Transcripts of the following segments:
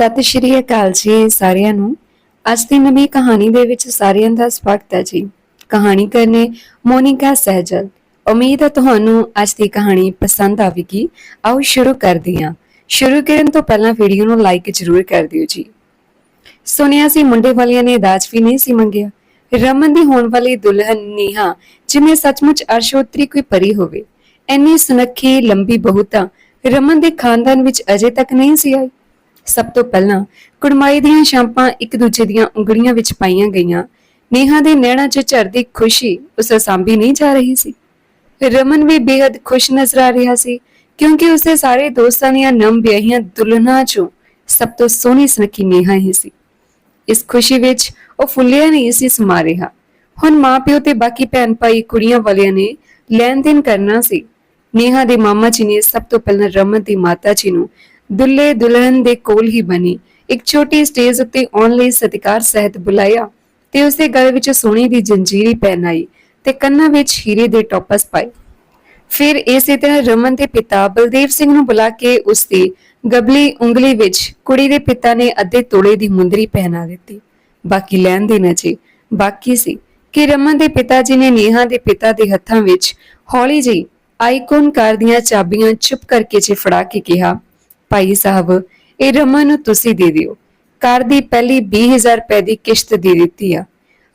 ਸਤਿ ਸ਼੍ਰੀ ਅਕਾਲ ਜੀ ਸਾਰਿਆਂ ਨੂੰ। ਅੱਜ ਦੀ ਨਵੀਂ ਕਹਾਣੀ ਦੇ ਵਿੱਚ ਸਾਰਿਆਂ ਦਾ ਸਵਾਗਤ ਹੈ ਜੀ। ਕਹਾਣੀ ਕਰਨੇ ਮੋਨਿਕਾ ਸਹਿਜਲ। ਉਮੀਦ ਹੈ ਤੁਹਾਨੂੰ ਅੱਜ ਦੀ ਕਹਾਣੀ ਪਸੰਦ ਆਵੇਗੀ। ਆਓ ਸ਼ੁਰੂ ਕਰਦੇ ਹਾਂ। ਸ਼ੁਰੂ ਕਰਨ ਤੋਂ ਪਹਿਲਾਂ ਵੀਡੀਓ ਨੂੰ ਲਾਈਕ ਜ਼ਰੂਰ ਕਰ ਦਿਓ ਜੀ। ਸੁਣਿਆ ਸੀ ਮੁੰਡੇ ਵਾਲਿਆਂ ਨੇ ਦਾਜ ਵੀ ਨਹੀਂ ਸੀ ਮੰਗਿਆ। ਰਮਨ ਦੀ ਹੋਣ ਵਾਲੀ ਦੁਲਹਨ ਨੀਹਾ, ਜਿਵੇਂ ਸੱਚਮੁੱਚ ਅਰਸ਼ੋਤਰੀ ਕੋਈ ਪਰੀ ਹੋਵੇ। ਐਨੀ ਸੁਨੱਖੀ, ਲੰਬੀ ਬਹੁਤਾ ਰਮਨ ਦੇ ਖਾਨਦਾਨ ਵਿੱਚ ਅਜੇ ਤੱਕ ਨਹੀਂ ਸੀ ਆਈ। ਸਭ ਤੋਂ ਪਹਿਲਾਂ ਕੁੜਮਾਈ ਦੀਆਂ ਸ਼ਾਂਪਾਂ ਇੱਕ ਦੂਜੇ ਦੀਆਂ ਉਂਗਲੀਆਂ ਵਿੱਚ ਪਾਈਆਂ ਗਈਆਂ। ਨੇਹਾ ਦੇ ਨੈਣਾਂ 'ਚ ਝਰਦੀ ਖੁਸ਼ੀ ਉਸ ਸਾਂਭੀ ਨਹੀਂ ਜਾ ਰਹੀ ਸੀ। ਰਮਨ ਵੀ ਬੇहद ਖੁਸ਼ ਨਜ਼ਰ ਆ ਰਿਹਾ ਸੀ, ਕਿਉਂਕਿ ਉਸਦੇ ਸਾਰੇ ਦੋਸਤਾਂ ਦੀਆਂ ਨਮ ਵਿਆਹੀਆਂ ਦੁਲਹਨਾਂ 'ਚੋਂ ਸਭ ਤੋਂ ਸੋਹਣੀ ਸੁਨੱਖੀ ਨੇਹਾ ਹੀ ਸੀ। ਇਸ ਖੁਸ਼ੀ ਵਿੱਚ ਉਹ ਫੁੱਲਿਆ ਨਹੀਂ ਸੀ ਸਮਾ ਰਿਹਾ। ਹੁਣ ਮਾਪਿਓ ਤੇ ਬਾਕੀ ਭੈਣ ਭਾਈ ਕੁੜੀਆਂ ਵਾਲਿਆਂ ਨੇ ਲੈਣ ਦੇਣ ਕਰਨਾ ਸੀ। ਨੇਹਾ ਦੇ ਮਾਮਾ ਜੀ ਨੇ ਸਭ ਤੋਂ ਪਹਿਲਾਂ ਰਮਨ ਦੀ ਮਾਤਾ ਜੀ ਨੂੰ ਦੁੱਲੇ ਦੁਲਹਨ ਦੇ ਕੋਲ ਹੀ ਬਣੀ। ਇੱਕ ਛੋਟੀ ਸਟੇਜ ਉੱਤੇ ਆਉਣ ਲਈ ਸਤਿਕਾਰ ਸਹਿਤ ਬੁਲਾਇਆ ਤੇ ਉਸਦੇ ਗਲ ਵਿੱਚ ਸੋਨੇ ਦੀ ਜੰਜੀਰੀ ਪਹਿਨਾਈ ਤੇ ਕੰਨਾਂ ਵਿੱਚ ਹੀਰੇ ਦੇ ਟੋਪਸ ਪਾਏ। ਫਿਰ ਇਸੇ ਤਰ੍ਹਾਂ ਰਮਨ ਦੇ ਪਿਤਾ ਬਲਦੇਵ ਸਿੰਘ ਨੂੰ ਬੁਲਾ ਕੇ ਉਸ ਦੀ ਗਬਲੀ ਉਂਗਲੀ ਵਿੱਚ ਕੁੜੀ ਦੇ ਪਿਤਾ ਨੇ ਅੱਧੇ ਤੋਲੇ ਦੀ ਮੁੰਦਰੀ ਪਹਿਨਾ ਦਿੱਤੀ। ਬਾਕੀ ਲੈਣ ਦੇਣਾ ਜੀ ਬਾਕੀ ਸੀ ਕਿ ਰਮਨ ਦੇ ਪਿਤਾ ਜੀ ਨੇ ਨੇਹਾ ਦੇ ਪਿਤਾ ਦੇ ਹੱਥਾਂ ਵਿੱਚ ਹੌਲੀ ਜਿਹੀ ਆਈਕਨ ਕਾਰ ਦੀਆਂ ਚਾਬੀਆਂ ਚੁੱਪ ਕਰਕੇ ਜੇ ਫੜਾ ਕੇ ਕਿਹਾ ਭਾਈ ਸਾਹਿਬ, ਇਹ ਰਮਨ ਨੂੰ ਤੁਸੀਂ ਦੇ ਦਿਓ। ਕਾਰ ਦੀ ਪਹਿਲੀ 20000 ਰੁਪਏ ਦੀ ਕਿਸ਼ਤ ਦੇ ਦਿੱਤੀ ਆ।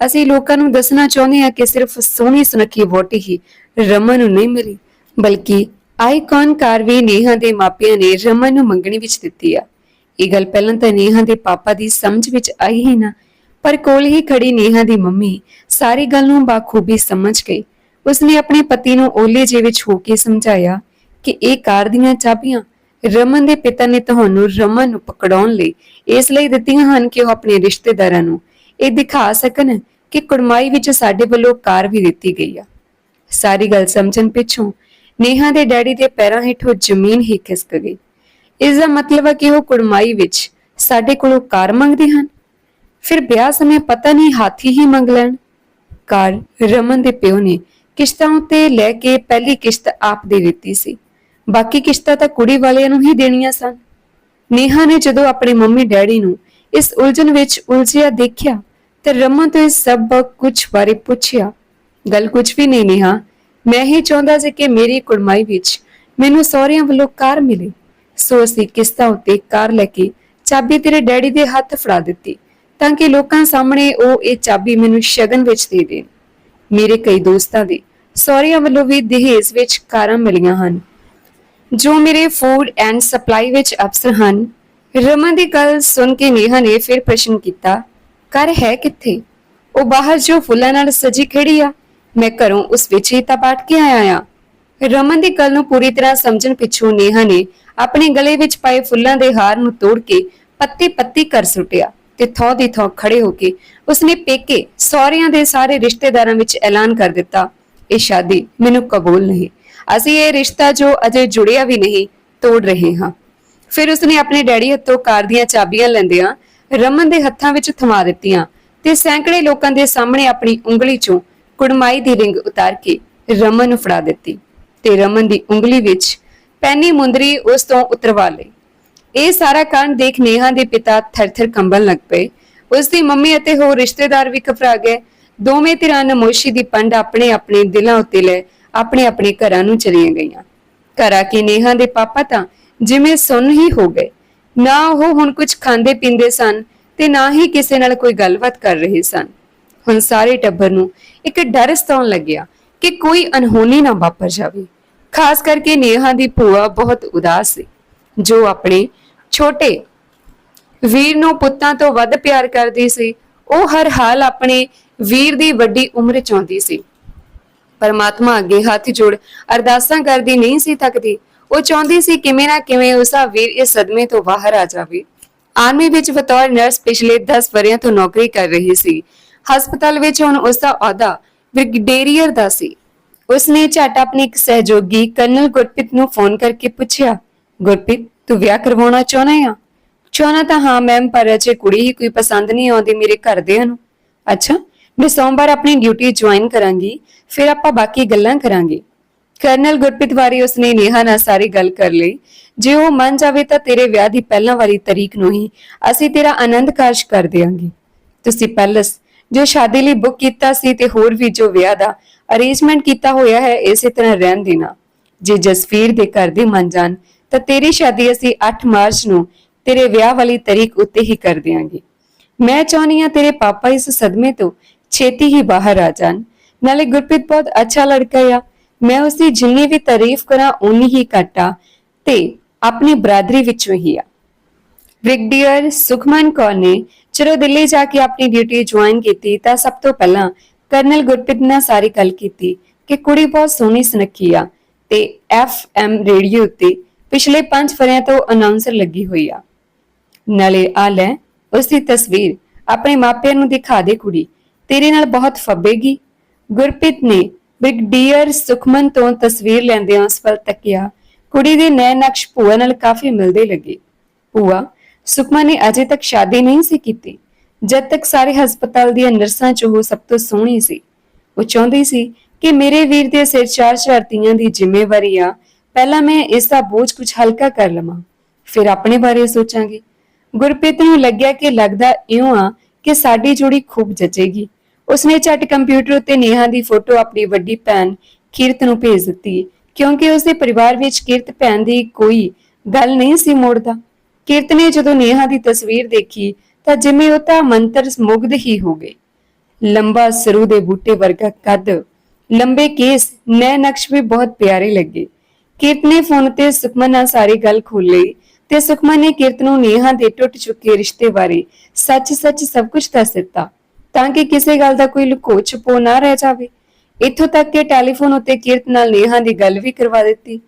ਅਸੀਂ ਲੋਕਾਂ ਨੂੰ ਦੱਸਣਾ ਚਾਹੁੰਦੇ ਹਾਂ ਕਿ ਸਿਰਫ ਸੋਹਣੀ ਸੁਨੱਖੀ ਵੋਟੀ ਹੀ ਰਮਨ ਨੂੰ ਨਹੀਂ ਮਿਲੀ, ਬਲਕਿ ਆਈਕਨ ਕਾਰ ਵੀ ਨੇਹਾ ਦੇ ਮਾਪਿਆਂ ਨੇ ਰਮਨ ਨੂੰ ਮੰਗਣੀ ਵਿੱਚ ਦਿੱਤੀ ਆ। ਇਹ ਗੱਲ ਪਹਿਲਾਂ ਤਾਂ ਨੇਹਾ ਦੇ ਪਾਪਾ ਦੀ ਸਮਝ ਵਿੱਚ ਆਈ ਹੀ ਨਾ, ਪਰ ਕੋਲ ਹੀ ਖੜੀ ਨੇਹਾ ਦੀ ਮੰਮੀ ਸਾਰੀ ਗੱਲ ਨੂੰ ਬਾਖੂਬੀ ਸਮਝ ਗਈ। ਉਸਨੇ ਆਪਣੇ ਪਤੀ ਨੂੰ ਓਲੇ ਜੇ ਵਿੱਚ ਹੋ ਕੇ ਸਮਝਾਇਆ ਕਿ ਇਹ ਕਾਰ ਦੀਆਂ ਚਾਬੀਆਂ ਰਮਨ ਦੇ ਪਿਤਾ ਨੇ ਤੁਹਾਨੂੰ ਰਮਨ ਨੂੰ ਪਕੜਾਉਣ ਲਈ ਇਸ ਲਈ ਦਿੱਤੀਆਂ ਹਨ ਕਿ ਉਹ ਆਪਣੇ ਰਿਸ਼ਤੇਦਾਰਾਂ ਨੂੰ ਇਹ ਦਿਖਾ ਸਕਣ ਕਿ ਕੁੜਮਾਈ ਵਿੱਚ ਸਾਡੇ ਵੱਲੋਂ ਕਾਰ ਵੀ ਦਿੱਤੀ ਗਈ ਆ। ਸਾਰੀ ਗੱਲ ਸਮਝਣ ਪਿੱਛੋਂ ਨੇਹਾ ਦੇ ਡੈਡੀ ਦੇ ਪੈਰਾਂ ਹੇਠੋਂ ਜ਼ਮੀਨ ਹੀ ਖਿਸਕ ਗਈ। ਇਸ ਦਾ ਮਤਲਬ ਹੈ ਕਿ ਉਹ ਕੁੜਮਾਈ ਵਿੱਚ ਸਾਡੇ ਕੋਲੋਂ ਕਾਰ ਮੰਗਦੇ ਹਨ। ਫਿਰ ਵਿਆਹ ਸਮੇਂ ਪਤਾ ਨਹੀਂ ਹਾਥੀ ਹੀ ਮੰਗ ਲੈਣ। ਕਾਰ ਰਮਨ ਦੇ ਪਿਓ ਨੇ ਕਿਸ਼ਤਾਂ ਉੱਤੇ ਲੈ ਕੇ ਪਹਿਲੀ ਕਿਸ਼ਤ ਆਪ ਦੇ ਦਿੱਤੀ ਸੀ। ਬਾਕੀ ਕਿਸ਼ਤਾਂ ਤਾਂ ਕੁੜੀ ਵਾਲਿਆਂ ਨੂੰ ਹੀ ਦੇਣੀਆਂ ਸਨ। ਨੇਹਾ ਨੇ ਜਦੋਂ ਆਪਣੇ ਮੰਮੀ ਡੈਡੀ ਨੂੰ ਇਸ ਉਲਝਣ ਵਿੱਚ ਉਲਝਿਆ ਦੇਖਿਆ, ਤੇ ਰਮਨ ਤੋਂ ਇਸ ਸਭ ਕੁਝ ਬਾਰੇ ਪੁੱਛਿਆ। ਗੱਲ ਕੁਝ ਵੀ ਨਹੀਂ ਨੇਹਾ, ਮੈਂ ਹੀ ਚਾਹੁੰਦਾ ਸੀ ਕਿ ਮੇਰੀ ਕੁੜਮਾਈ ਵਿੱਚ ਮੈਨੂੰ ਸਹੁਰਿਆਂ ਵੱਲੋਂ ਕਾਰ ਮਿਲੇ। ਸੋ ਅਸੀਂ ਕਿਸ਼ਤਾਂ ਉੱਤੇ ਕਾਰ ਲੈ ਕੇ ਚਾਬੀ ਤੇਰੇ ਡੈਡੀ ਦੇ ਹੱਥ ਫੜਾ ਦਿੱਤੀ, ਤਾਂ ਕਿ ਲੋਕਾਂ ਸਾਹਮਣੇ ਉਹ ਇਹ ਚਾਬੀ ਮੈਨੂੰ ਸ਼ਗਨ ਵਿੱਚ ਦੇ ਦੇਣ। ਮੇਰੇ ਕਈ ਦੋਸਤਾਂ ਦੇ ਸਹੁਰਿਆਂ ਵੱਲੋਂ ਵੀ ਦਹੇਜ ਵਿੱਚ ਕਾਰਾਂ ਮਿਲੀਆਂ ਹਨ। ਜੋ ਮੇਰੇ ਫੂਡ ਐਂਡ ਸਪਲਾਈ ਵਿੱਚ ਅਫਸਰ ਹਨ, ਰਮਨ ਦੀ ਗੱਲ ਸੁਣ ਕੇ ਨੇਹਾ ਨੇ ਫਿਰ ਪ੍ਰਸ਼ਨ ਕੀਤਾ ਕਰ ਹੈ ਕਿੱਥੇ? ਉਹ ਬਾਹਰ ਜੋ ਫੁੱਲਾਂ ਨਾਲ ਸਜੀ ਖੜੀ ਆ, ਮੈਂ ਘਰੋਂ ਉਸ ਵਿੱਚ ਹੀ ਤਾਂ ਪਾਟ ਕੇ ਆਇਆ ਆ। ਰਮਨ ਦੀ ਗੱਲ ਨੂੰ ਪੂਰੀ ਤਰ੍ਹਾਂ ਸਮਝਣ ਪਿੱਛੋਂ ਨੇਹਾ ਨੇ ਆਪਣੇ ਗਲੇ ਵਿੱਚ ਪਾਏ ਫੁੱਲਾਂ ਦੇ ਹਾਰ ਨੂੰ ਤੋੜ ਕੇ ਪੱਤੀ ਪੱਤੀ ਕਰ ਸੁੱਟਿਆ ਤੇ ਥੋਂ ਦੀ ਥੋਂ ਖੜੇ ਹੋ ਕੇ ਉਸਨੇ ਪੇਕੇ ਸਹੁਰਿਆਂ ਦੇ ਸਾਰੇ ਰਿਸ਼ਤੇਦਾਰਾਂ ਵਿੱਚ ਐਲਾਨ ਕਰ ਦਿੱਤਾ, ਇਹ ਸ਼ਾਦੀ ਮੈਨੂੰ ਕਬੂਲ ਨਹੀਂ। ਅਸੀਂ ਇਹ ਰਿਸ਼ਤਾ ਜੋ ਅਜੇ ਜੁੜਿਆ ਵੀ ਨਹੀਂ, ਤੋੜ ਰਹੇ ਹਾਂ। ਫਿਰ ਉਸਨੇ ਆਪਣੇ ਡੈਡੀ ਹੱਥੋਂ ਕਾਰ ਦੀਆਂ ਚਾਬੀਆਂ ਲੈਂਦਿਆਂ ਰਮਨ ਦੇ ਹੱਥਾਂ ਵਿੱਚ ਥਮਾ ਦਿੱਤੀਆਂ ਤੇ ਸੈਂਕੜੇ ਲੋਕਾਂ ਦੇ ਸਾਹਮਣੇ ਆਪਣੀ ਉਂਗਲੀ ਚੋਂ ਕੁੜਮਾਈ ਦੀ ਰਿੰਗ ਉਤਾਰ ਕੇ ਰਮਨ ਨੂੰ ਫੜਾ ਦਿੱਤੀ ਤੇ ਰਮਨ ਦੀ ਉਂਗਲੀ ਵਿੱਚ ਪੈਨੀ ਮੁੰਦਰੀ ਉਸ ਤੋਂ ਉਤਰਵਾ ਲਈ। ਇਹ ਸਾਰਾ ਕਾਂਡ ਦੇਖ ਨੇਹਾ ਦੇ ਪਿਤਾ ਥਰ-ਥਰ ਕੰਬਣ ਲੱਗ ਪਏ। ਉਸ ਦੀ ਮੰਮੀ ਅਤੇ ਹੋਰ ਰਿਸ਼ਤੇਦਾਰ ਵੀ ਘਬਰਾ ਗਏ। ਦੋਵੇਂ ਧਿਰਾਂ ਨਮੋਸ਼ੀ ਦੀ ਪੰਡ ਆਪਣੇ ਆਪਣੇ ਦਿਲਾਂ ਉੱਤੇ ਲੈ ਆਪਣੇ ਆਪਣੇ ਘਰਾਂ ਨੂੰ ਚਲੀਆਂ ਗਈਆਂ। ਘਰ ਆ ਨੇਹਾ ਦੇ ਪਾਪਾ ਤਾਂ ਜਿਵੇਂ ਸੁੰਨ ਹੀ ਹੋ ਗਏ। ਨਾ ਉਹ ਹੁਣ ਕੁਝ ਖਾਂਦੇ ਪੀਂਦੇ ਸਨ ਤੇ ਨਾ ਹੀ ਕਿਸੇ ਨਾਲ ਕੋਈ ਗੱਲਬਾਤ ਕਰ ਰਹੇ ਸਨ। ਹੁਣ ਸਾਰੇ ਟੱਬਰ ਨੂੰ ਇੱਕ ਡਰ ਸਤਾਉਣ ਲੱਗਿਆ ਕਿ ਕੋਈ ਅਨਹੋਣੀ ਨਾ ਵਾਪਰ ਜਾਵੇ। ਖਾਸ ਕਰਕੇ ਨੇਹਾ ਦੀ ਭੂਆ ਬਹੁਤ ਉਦਾਸ ਸੀ। ਜੋ ਆਪਣੇ ਛੋਟੇ ਵੀਰ ਨੂੰ ਪੁੱਤਾਂ ਤੋਂ ਵੱਧ ਪਿਆਰ ਕਰਦੀ ਸੀ, ਉਹ ਹਰ ਹਾਲ ਆਪਣੇ ਵੀਰ ਦੀ ਵੱਡੀ ਉਮਰ ਚਾਹੁੰਦੀ ਸੀ। ਪਰਮਾਤਮਾ ਅੱਗੇ ਹੱਥ ਜੋੜ ਅਰਦਾਸਾਂ ਕਰਦੀ ਨਹੀਂ ਸੀ ਥੱਕਦੀ। ਉਹ ਚਾਹੁੰਦੀ ਸੀ ਕਿਵੇਂ ਨਾ ਕਿਵੇਂ ਉਸਦਾ ਵੀਰ ਇਸ ਸਦਮੇ ਤੋਂ ਬਾਹਰ ਆ ਜਾਵੇ। ਆਰਮੀ ਵਿੱਚ ਬਤੌਰ ਨਰਸ ਪਿਛਲੇ 10 ਵਰਿਆਂ ਤੋਂ ਨੌਕਰੀ ਕਰ ਰਹੀ ਸੀ। ਹਸਪਤਾਲ ਵਿੱਚ ਹੁਣ ਉਸਦਾ ਅਹੁਦਾ ਬ੍ਰਿਗੇਡੀਅਰ ਦਾ ਸੀ। ਉਸਨੇ ਝਟ ਆਪਣੇ ਇੱਕ ਸਹਿਯੋਗੀ ਕਰਨਲ ਗੁਰਪ੍ਰੀਤ ਨੂੰ ਫੋਨ ਕਰਕੇ ਪੁੱਛਿਆ, ਗੁਰਪ੍ਰੀਤ, ਤੂੰ ਵਿਆਹ ਕਰਵਾਉਣਾ ਚਾਹੁੰਦਾ ਆ? ਚਾਹੁੰਦਾ ਤਾਂ ਹਾਂ, ਮੈਮ, ਪਰ ਅਜੇ ਕੁੜੀ ਹੀ ਕੋਈ ਪਸੰਦ ਨਹੀਂ ਆਉਂਦੀ ਮੇਰੇ ਘਰਦਿਆਂ ਨੂੰ। ਅੱਛਾ ਮੈਂ ਸੋਮਵਾਰ ਆਪਣੀ ਡਿਊਟੀ ਜੁਆਇਨ ਕਰਾਂਗੀ, ਫਿਰ ਆਪਾਂ ਬਾਕੀ ਗੱਲਾਂ ਕਰਾਂਗੇ। ਕਰਨਲ ਗੁਰਪ੍ਰੀਤ ਬਾਰੇ ਉਸਨੇ ਨੇਹਾ ਨਾਲ ਸਾਰੀ ਗੱਲ ਕਰ ਲਈ। ਜੇ ਉਹ ਮੰਨ ਜਾਵੇ ਤਾਂ ਤੇਰੇ ਵਿਆਹ ਦੀ ਪਹਿਲਾਂ ਵਾਲੀ ਤਰੀਕ ਨੂੰ ਹੀ ਅਸੀਂ ਤੇਰਾ ਆਨੰਦ ਕਾਰਜ ਕਰ ਦੇਵਾਂਗੇ ਤੁਸੀਂ ਪੈਲਸ, ਜੋ ਸ਼ਾਦੀ ਲਈ ਬੁੱਕ ਕੀਤਾ ਸੀ ਤੇ ਹੋਰ ਵੀ ਜੋ ਵਿਆਹ ਦਾ ਅਰੇਂਜਮੈਂਟ ਕੀਤਾ ਹੋਇਆ ਹੈ, ਇਸੇ ਤਰ੍ਹਾਂ ਰਹਿਣ ਦੇਣਾ। ਜੇ ਜਸਵੀਰ ਦੇ ਘਰ ਦੇ ਮੰਨ ਜਾਣ, ਤਾਂ ਤੇਰੀ ਸ਼ਾਦੀ ਅਸੀਂ 8 ਮਾਰਚ ਨੂੰ ਤੇਰੇ ਵਿਆਹ ਵਾਲੀ ਤਰੀਕ ਉੱਤੇ ਹੀ ਕਰ ਦੇਵਾਂਗੇ ਮੈਂ ਚਾਹੁੰਦੀ ਹਾਂ ਤੇਰੇ ਪਾਪਾ ਇਸ ਸਦਮੇ ਤੋਂ ਛੇਤੀ ਹੀ ਬਾਹਰ ਆ ਜਾਣ। ਨਾਲੇ ਗੁਰਪ੍ਰੀਤ ਬਹੁਤ ਅੱਛਾ ਲੜਕਾ ਆ। ਮੈਂ ਉਸ ਦੀ ਜਿੰਨੀ ਵੀ ਤਾਰੀਫ ਕਰਾਂ ਉਨੀ ਹੀ ਘੱਟ ਆ ਤੇ ਆਪਣੀ ਬਰਾਦਰੀ ਵਿੱਚੋਂ ਹੀ ਆ। ਬ੍ਰਿਗੇਡੀਅਰ ਸੁਖਮਨ ਕੌਰ ਨੇ ਜਦੋਂ ਦਿੱਲੀ ਜਾ ਕੇ ਆਪਣੀ ਡਿਊਟੀ ਜੁਆਇਨ ਕੀਤੀ ਤਾਂ ਸਭ ਤੋਂ ਪਹਿਲਾਂ ਕਰਨਲ ਗੁਰਪ੍ਰੀਤ ਨਾਲ ਸਾਰੀ ਗੱਲ ਕੀਤੀ ਕਿ ਕੁੜੀ ਬਹੁਤ ਸੋਹਣੀ ਸੁਨੱਖੀ ਆ ਤੇ ਐਫ ਐਮ ਰੇਡੀਓ ਉੱਤੇ ਪਿਛਲੇ 5 ਵਰਿਆਂ ਤੋਂ ਅਨਾਉਂਸਰ ਲੱਗੀ ਹੋਈ ਆ। ਨਾਲੇ ਆ ਲੈ ਉਸ ਦੀ ਤਸਵੀਰ ਆਪਣੇ ਮਾਪਿਆਂ ਨੂੰ ਦਿਖਾ ਦੇ ਕੁੜੀ। ਤੇਰੇ ਨਾਲ ਬਹੁਤ ਫੱਬੇਗੀ। ਗੁਰਪ੍ਰੀਤ ਨੇ ਬ੍ਰਿਗੇਡੀਅਰ ਸੁਖਮਨ ਤੋਂ ਤਸਵੀਰ ਲੈਂਦਿਆਂ ਉਸ ਵੱਲ ਤੱਕਿਆ। ਕੁੜੀ ਦੇ ਨੈਣ ਨਕਸ਼ ਭੂਆ ਨਾਲ ਕਾਫੀ ਮਿਲਦੇ ਲੱਗੇ। ਭੂਆ, ਸੁਖਮਨ ਨੇ ਅਜੇ ਤੱਕ ਸ਼ਾਦੀ ਨਹੀਂ ਸੀ ਕੀਤੀ। ਜਦ ਤੱਕ ਸਾਰੇ ਹਸਪਤਾਲ ਦੀਆਂ ਨਰਸਾਂ ਚ ਉਹ ਸਭ ਤੋਂ ਸੋਹਣੀ ਸੀ। ਉਹ ਚਾਹੁੰਦੀ ਸੀ ਕਿ ਮੇਰੇ ਵੀਰ ਦੇ ਸਿਰ ਚਾਰ ਚਾਰ ਦੀ ਜ਼ਿੰਮੇਵਾਰੀ ਆ। ਪਹਿਲਾਂ ਮੈਂ ਇਸ ਦਾ ਬੋਝ ਕੁਝ ਹਲਕਾ ਕਰ ਲਵਾਂ। ਫਿਰ ਆਪਣੇ ਬਾਰੇ ਸੋਚਾਂਗੇ। ਗੁਰਪ੍ਰੀਤ ਨੂੰ ਲੱਗਿਆ ਕਿ ਲੱਗਦਾ ਇਉਂ ਆ ਕਿ ਸਾਡੀ ਜੋੜੀ ਖੂਬ ਜਚੇਗੀ। ਉਸਨੇ ਝਟ ਕੰਪਿਊਟਰ ਉੱਤੇ ਨੇਹਾ ਦੀ ਫੋਟੋ ਆਪਣੀ ਵੱਡੀ ਭੈਣ ਕੀਰਤ ਨੂੰ ਭੇਜ ਦਿੱਤੀ, ਕਿਉਂਕਿ ਉਸਦੇ ਪਰਿਵਾਰ ਵਿੱਚ ਕੀਰਤ ਭੈਣ ਦੀ ਕੋਈ ਗੱਲ ਨਹੀਂ ਸੀ ਮੋੜਦਾ। ਕੀਰਤ ਨੇ ਜਦੋਂ ਨੇਹਾ ਦੀ ਤਸਵੀਰ ਦੇਖੀ, ਤਾਂ ਜਿਵੇਂ ਉਹ ਤਾਂ ਮੰਤਰ ਮੁਗਧ ਹੀ ਹੋ ਗਏ। ਲੰਬਾ ਸਰੂ ਦੇ ਬੂਟੇ ਵਰਗਾ ਕੱਦ, ਲੰਬੇ ਕੇਸ, ਨੈ ਨਕਸ਼ ਵੀ ਬਹੁਤ ਪਿਆਰੇ ਲੱਗੇ। ਕੀਰਤ ਨੇ ਫੋਨ ਤੇ ਸੁਖਮਨ ਨਾਲ ਸਾਰੀ ਗੱਲ ਖੋਲ ਲਈ ਤੇ ਸੁਖਮਨ ਨੇ ਕੀਰਤ ਨੂੰ ਨੇਹਾ ਦੇ ਟੁੱਟ ਚੁੱਕੇ ਰਿਸ਼ਤੇ ਬਾਰੇ ਸੱਚ-ਸੱਚ ਸਭ ਕੁਝ ਦੱਸ ਦਿੱਤਾ। ਤਾਂ ਕਿ ਕਿਸੇ ਗੱਲ ਦਾ ਕੋਈ ਲੁਕੋ ਛਪੋ ਨਾ ਰਹਿ ਜਾਵੇ। ਇੱਥੋਂ ਤੱਕ ਕਿ ਟੈਲੀਫੋਨ ਉੱਤੇ ਕੀਰਤ ਨਾਲ ਨੇਹਾ ਦੀ ਗੱਲ ਵੀ ਕਰਵਾ ਦਿੱਤੀ।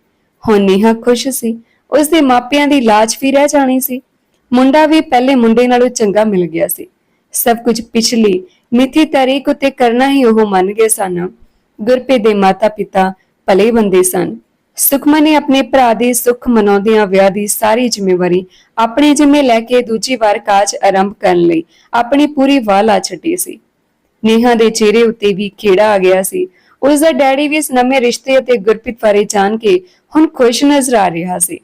ਹੁਣ ਨੇਹਾ ਖੁਸ਼ ਸੀ। ਉਸ ਦੇ ਮਾਪਿਆਂ ਦੀ ਲਾਜ ਵੀ ਰਹਿ ਜਾਣੀ ਸੀ। ਮੁੰਡਾ ਵੀ ਪਹਿਲੇ ਮੁੰਡੇ ਨਾਲੋਂ ਚੰਗਾ ਮਿਲ ਗਿਆ ਸੀ। ਸਭ ਕੁਝ ਪਿਛਲੀ ਮਿੱਥੀ ਤਾਰੀਖ ਉੱਤੇ ਕਰਨਾ ਹੀ ਉਹ ਮੰਨ ਗਏ ਸਨ। ਗੁਰਪੇ ਦੇ ਮਾਤਾ-ਪਿਤਾ ਭਲੇ ਬੰਦੇ ਸਨ। ਸੁਖਮਨ ਨੇ ਆਪਣੇ ਭਰਾ ਦੇ ਸੁੱਖ ਮਨਾਉਂਦਿਆਂ ਵਿਆਹ ਦੀ ਸਾਰੀ ਜ਼ਿੰਮੇਵਾਰੀ ਆਪਣੇ ਜਿੰਮੇ ਲੈ ਕੇ ਦੂਜੀ ਵਾਰ ਕਾਜ ਆਰੰਭ ਕਰਨ ਲਈ ਆਪਣੀ ਪੂਰੀ ਵਾਹ ਛੱਡੀ ਸੀ। ਨੇਹਾ ਦੇ ਚਿਹਰੇ ਉੱਤੇ ਵੀ ਖੇੜਾ ਆ ਗਿਆ ਸੀ। ਉਸ ਦਾ ਡੈਡੀ ਵੀ ਇਸ ਨਵੇਂ ਰਿਸ਼ਤੇ ਅਤੇ ਗੁਰਪ੍ਰੀਤ ਬਾਰੇ ਜਾਣ ਕੇ ਹੁਣ ਖੁਸ਼ ਨਜ਼ਰ ਆ ਰਿਹਾ ਸੀ।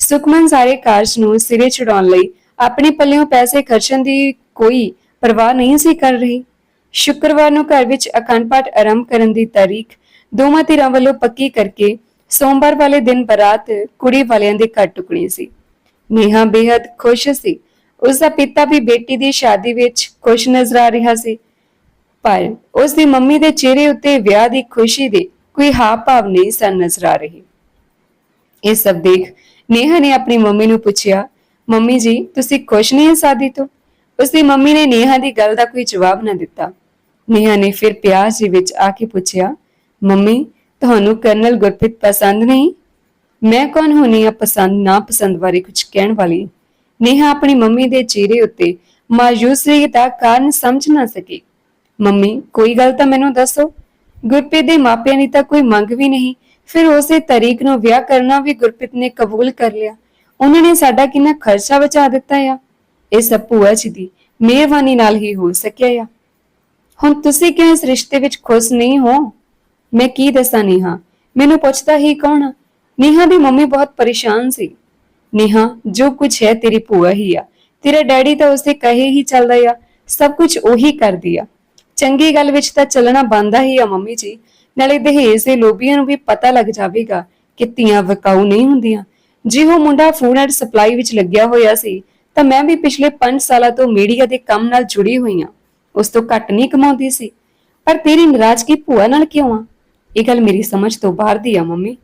ਸੁਖਮਨ ਸਾਰੇ ਕਾਰਜ ਨੂੰ ਸਿਰੇ ਚੜਾਉਣ ਲਈ ਆਪਣੇ ਪੱਲਿਓਂ ਪੈਸੇ ਖਰਚਣ ਦੀ ਕੋਈ ਪਰਵਾਹ ਨਹੀਂ ਸੀ ਕਰ ਰਹੀ। ਸ਼ੁੱਕਰਵਾਰ ਨੂੰ ਘਰ ਵਿੱਚ ਅਖੰਡ ਪਾਠ ਆਰੰਭ ਕਰਨ ਦੀ ਤਾਰੀਖ ਦੋਵਾਂ ਧਿਰਾਂ ਵੱਲੋਂ ਪੱਕੀ ਕਰਕੇ ਸੋਮਵਾਰ ਵਾਲੇ ਦਿਨ ਬਰਾਤ ਕੁੜੀ ਵਾਲਿਆਂ ਦੀ ਘਰ ਟੁਕਣੀ ਸੀ। ਨੇਹਾ ਬੇहद ਖੁਸ਼ ਸੀ। ਉਸ ਦਾ ਪਿਤਾ ਵੀ ਬੇਟੀ ਦੀ ਸ਼ਾਦੀ ਵਿੱਚ ਖੁਸ਼ ਨਜ਼ਰ ਆ ਰਿਹਾ ਸੀ। ਪਰ ਉਸ ਦੀ ਮੰਮੀ ਦੇ ਚਿਹਰੇ ਉੱਤੇ ਵਿਆਹ ਦੀ ਖੁਸ਼ੀ ਦੇ ਕੋਈ ਹਾਵ ਭਾਵ ਨਹੀਂ ਸਨ ਨਜ਼ਰ ਆ ਰਹੇ। ਇਹ ਸਭ ਦੇਖ ਨੇਹਾ ਨੇ ਆਪਣੀ ਮੰਮੀ ਨੂੰ ਪੁੱਛਿਆ, ਮੰਮੀ ਜੀ, ਤੁਸੀਂ ਖੁਸ਼ ਨਹੀਂ ਹੋ ਸ਼ਾਦੀ ਤੋਂ? ਉਸ ਦੀ ਮੰਮੀ ਨੇ ਨੇਹਾ ਦੀ ਗੱਲ ਦਾ ਕੋਈ ਜਵਾਬ ਨਾ ਦਿੱਤਾ। ਨੇਹਾ ਨੇ ਫਿਰ ਪਿਆਸ ਜੀ ਵਿੱਚ ਆ ਕੇ ਪੁੱਛਿਆ, ਮੰਮੀ ਤੁਹਾਨੂੰ ਕਰਨਲ ਗੁਰਪ੍ਰੀਤ ਪਸੰਦ ਨਹੀਂ? ਮੈਂ ਕੌਣ ਹੋਣੀ ਆ ਪਸੰਦ ਨਾ ਪਸੰਦ ਬਾਰੇ ਕੁਝ ਕਹਿਣ ਵਾਲੀ? ਨੇਹਾ ਆਪਣੀ ਮੰਮੀ ਦੇ ਚਿਹਰੇ ਉੱਤੇ ਮਾਯੂਸੀ ਦਾ ਕਾਰਨ ਸਮਝ ਨਾ ਸਕੀ। ਮੰਮੀ, ਕੋਈ ਗੱਲ ਤਾਂ ਮੈਨੂੰ ਦੱਸੋ? ਗੁਰਪ੍ਰੀਤ ਦੇ ਮਾਪਿਆਂ ਦੀ ਤਾਂ ਕੋਈ ਮੰਗ ਵੀ ਨਹੀਂ। ਫਿਰ ਉਸੇ ਤਰੀਕ ਨੂੰ ਵਿਆਹ ਕਰਨਾ ਵੀ ਗੁਰਪ੍ਰੀਤ ਨੇ ਕਬੂਲ ਕਰ ਲਿਆ। ਉਹਨਾਂ ਨੇ ਸਾਡਾ ਕਿੰਨਾ ਖਰਚਾ ਬਚਾ ਦਿੱਤਾ ਆ। ਇਹ ਸਭ ਭੂਆ ਜੀ ਦੀ ਮਿਹਰਬਾਨੀ ਨਾਲ ਹੀ ਹੋ ਸਕਿਆ ਆ। ਹੁਣ ਤੁਸੀਂ ਕਿਉਂ ਇਸ ਰਿਸ਼ਤੇ ਵਿੱਚ ਖੁਸ਼ ਨਹੀਂ ਹੋ? ਮੈਂ ਕੀ ਦੱਸਾਂ ਨੇਹਾ? ਮੈਨੂੰ ਪੁੱਛਦਾ ਹੀ ਕੌਣ? ਆ? ਨੇਹਾ ਦੀ ਮੰਮੀ ਬਹੁਤ ਪਰੇਸ਼ਾਨ ਸੀ। ਨੇਹਾ, ਜੋ ਕੁਝ ਹੈ ਤੇਰੀ ਭੂਆ ਹੀ ਆ। ਤੇਰਾ ਡੈਡੀ ਤਾਂ ਉਸਦੇ ਕਹੇ ਹੀ ਚੱਲਦਾ ਆ। ਸਭ ਕੁਝ ਉਹੀ ਕਰਦੀ ਆ। ਚੰਗੀ ਗੱਲ ਵਿੱਚ ਤਾਂ ਚੱਲਣਾ ਬੰਦਾ ਹੀ ਆ ਮੰਮੀ ਜੀ। ਨਾਲੇ ਦਹੇਜ ਦੇ ਲੋਭੀਆਂ ਨੂੰ ਵੀ ਪਤਾ ਲੱਗ ਜਾਵੇਗਾ ਕਿ ਧੀਆਂ ਵਿਕਾਊ ਨਹੀਂ ਹੁੰਦੀਆਂ। ਜੇ ਉਹ ਮੁੰਡਾ ਫੂਡ ਐਂਡ ਸਪਲਾਈ ਵਿੱਚ ਲੱਗਿਆ ਹੋਇਆ ਸੀ, ਤਾਂ ਮੈਂ ਵੀ ਪਿਛਲੇ 5 ਸਾਲਾਂ ਤੋਂ ਮੀਡੀਆ ਦੇ ਕੰਮ ਨਾਲ ਜੁੜੀ ਹੋਈ ਹਾਂ ਉਸ ਤੋਂ ਘੱਟ ਨਹੀਂ ਕਮਾਉਂਦੀ ਸੀ। ਪਰ ਤੇਰੀ ਨਾਰਾਜ਼ਗੀ ਭੂਆ ਨਾਲ ਕਿਉਂ ਆ? ਇਹ ਗੱਲ ਮੇਰੀ ਸਮਝ ਤੋਂ ਬਾਹਰ ਦੀ ਆ, ਮੰਮੀ।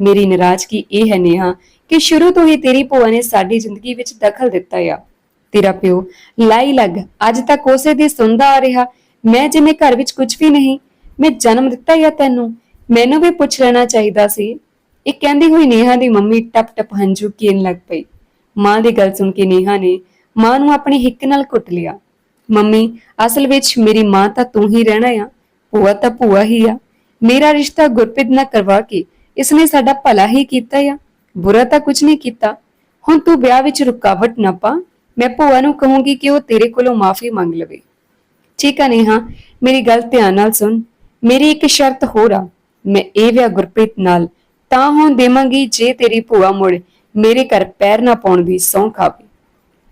ਮੇਰੀ ਨਾਰਾਜ਼ਗੀ ਇਹ ਹੈ ਨੇਹਾ ਕਿ ਸ਼ੁਰੂ ਤੋਂ ਹੀ ਤੇਰੀ ਭੂਆ ਨੇ ਸਾਡੀ ਜ਼ਿੰਦਗੀ ਵਿੱਚ ਦਖਲ ਦਿੱਤਾ ਆ। ਤੇਰਾ ਪਿਓ ਲਾਈ ਲੱਗ ਅੱਜ ਤੱਕ ਉਸੇ ਦੀ ਸੁਣਦਾ ਆ ਰਿਹਾ। ਮੈਂ ਜਿਵੇਂ ਘਰ ਵਿੱਚ ਕੁਝ ਵੀ ਨਹੀਂ, ਮੈਂ ਜਨਮ ਦਿੱਤਾ ਆ ਤੈਨੂੰ। ਮੈਨੂੰ ਵੀ ਪੁੱਛ ਲੈਣਾ ਚਾਹੀਦਾ ਸੀ। ਇਹ ਕਹਿੰਦੀ ਹੋਈ ਨੇਹਾ ਦੀ ਮੰਮੀ ਟਪ ਟਪ ਹੰਝੂ ਕੀਨ ਲੱਗ ਪਈ। ਮਾਂ ਦੀ ਗੱਲ ਸੁਣ ਕੇ ਨੇਹਾ ਨੇ ਮਾਂ ਨੂੰ ਆਪਣੀ ਹਿੱਕ ਨਾਲ ਘੁੱਟ ਲਿਆ। ਮੰਮੀ, ਅਸਲ ਵਿੱਚ ਮੇਰੀ ਮਾਂ ਤਾਂ ਤੂੰ ਹੀ ਰਹਿਣਾ ਆ। ਭੂਆ ਤਾਂ ਭੂਆ ਹੀ ਆ। ਮੇਰਾ ਰਿਸ਼ਤਾ ਗੁਰਪ੍ਰੀਤ ਨਾਲ ਕਰਵਾ ਕੇ ਇਸਨੇ ਸਾਡਾ ਭਲਾ ਹੀ ਕੀਤਾ ਆ, ਬੁਰਾ ਤਾਂ ਕੁਝ ਨਹੀਂ ਕੀਤਾ। ਹੁਣ ਤੂੰ ਵਿਆਹ ਵਿੱਚ ਰੁਕਾਵਟ ਨਾ ਪਾ, ਮੈਂ ਭੂਆ ਨੂੰ ਕਹੂੰਗੀ ਕਿ ਉਹ ਤੇਰੇ ਕੋਲੋਂ ਮਾਫੀ ਮੰਗ ਲਵੇ। ਠੀਕ ਆ ਨੇਹਾ, ਮੇਰੀ ਗੱਲ ਧਿਆਨ ਨਾਲ ਸੁਣ। ਮੇਰੀ ਇੱਕ ਸ਼ਰਤ ਹੋਰ ਆ, ਮੈਂ ਇਹ ਵਿਆਹ ਗੁਰਪ੍ਰੀਤ ਨਾਲ ਤਾਂ ਹੋਣ ਦੇਵਾਂਗੀ ਜੇ ਤੇਰੀ ਭੂਆ ਮੁੜ ਮੇਰੇ ਘਰ ਪੈਰ ਨਾ ਪਾਉਣ ਦੀ ਸਹੁੰ ਖਾਵੇ।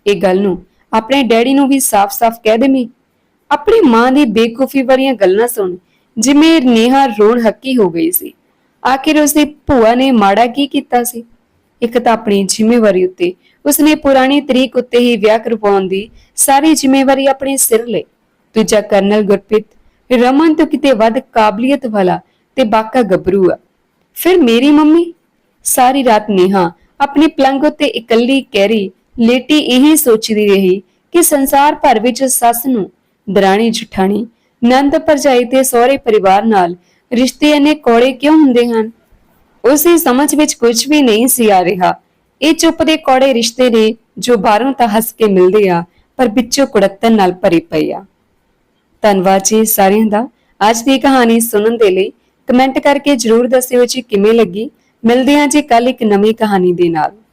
ਇਹ ਗੱਲ ਨੂੰ ਆਪਣੇ ਡੈਡੀ ਨੂੰ ਵੀ ਸਾਫ਼-ਸਾਫ਼ ਕਹਿ ਦੇਵੀਂ। ਆਪਣੀ ਮਾਂ ਦੀ ਬੇਕੂਫੀ ਵਾਲੀਆਂ ਗੱਲਾਂ ਸੁਣ ਜਿਵੇਂ ਨੇਹਾ ਰੋਣ ਹੱਕੀ ਹੋ ਗਈ ਸੀ। ਆਖਿਰ ਉਸਦੀ ਭੂਆ ਨੇ ਮਾੜਾ ਕੀ ਕੀਤਾ ਸੀ? ਇੱਕ ਤਾਂ ਆਪਣੀ ਜ਼ਿੰਮੇਵਾਰੀ ਉੱਤੇ ਉਸਨੇ ਪੁਰਾਣੀ ਤਰੀਕ ਉੱਤੇ ਹੀ ਵਿਆਹ ਕਰਵਾਉਣ ਦੀ ਸਾਰੀ ਜ਼ਿੰਮੇਵਾਰੀ ਆਪਣੇ ਸਿਰ ਲਈ। ਦੂਜਾ ਕਰਨਲ ਗੁਰਪ੍ਰੀਤ, ਰਮਨ ਤੋਂ ਕਿਤੇ ਵੱਧ ਕਾਬਲੀਅਤ ਵਾਲਾ ਤੇ ਬਾਕਾ ਗੱਭਰੂ ਆ। ਫਿਰ ਮੇਰੀ ਮੰਮੀ? ਸਾਰੀ ਰਾਤ ਨੇਹਾ ਆਪਣੇ ਪਲੰਗ ਉੱਤੇ ਇਕੱਲੀ ਕਹਿਰੀ ਲੇਟੀ ਇਹੀ ਸੋਚਦੀ ਰਹੀ ਕਿ ਸੰਸਾਰ ਭਰ ਵਿੱਚ ਸੱਸ ਨੂੰ ਦਰਾਣੀ ਜਠਾਣੀ ਨੰਦ ਭਰਜਾਈ ਤੇ ਸਹੁਰੇ ਪਰਿਵਾਰ ਨਾਲ ਰਿਸ਼ਤੇ ਇੰਨੇ ਕੌੜੇ ਕਿਉਂ ਹੁੰਦੇ ਹਨ? ਉਸੇ ਸਮਝ ਵਿੱਚ ਕੁਝ ਵੀ ਨਹੀਂ ਸੀ ਆ ਰਿਹਾ। ਇਹ ਚੁੱਪ ਦੇ ਕੌੜੇ ਰਿਸ਼ਤੇ ਨੇ ਜੋ ਬਾਹਰੋਂ ਤਾਂ ਹੱਸ ਕੇ ਮਿਲਦੇ ਆ, ਪਰ ਵਿੱਚੋਂ ਕੁੜੱਤਨ ਨਾਲ ਭਰੇ ਪਏ ਆ। ਧੰਨਵਾਦ ਜੀ ਸਾਰਿਆਂ ਦਾ। ਅੱਜ ਦੀ ਕਹਾਣੀ ਸੁਣਨ ਦੇ ਲਈ ਕਮੈਂਟ ਕਰਕੇ ਜਰੂਰ ਦੱਸਿਓ ਜੀ ਕਿਵੇਂ ਲੱਗੀ। ਮਿਲਦੇ ਹਾਂ ਜੀ ਕੱਲ ਇੱਕ ਨਵੀਂ ਕਹਾਣੀ ਦੇ ਨਾਲ।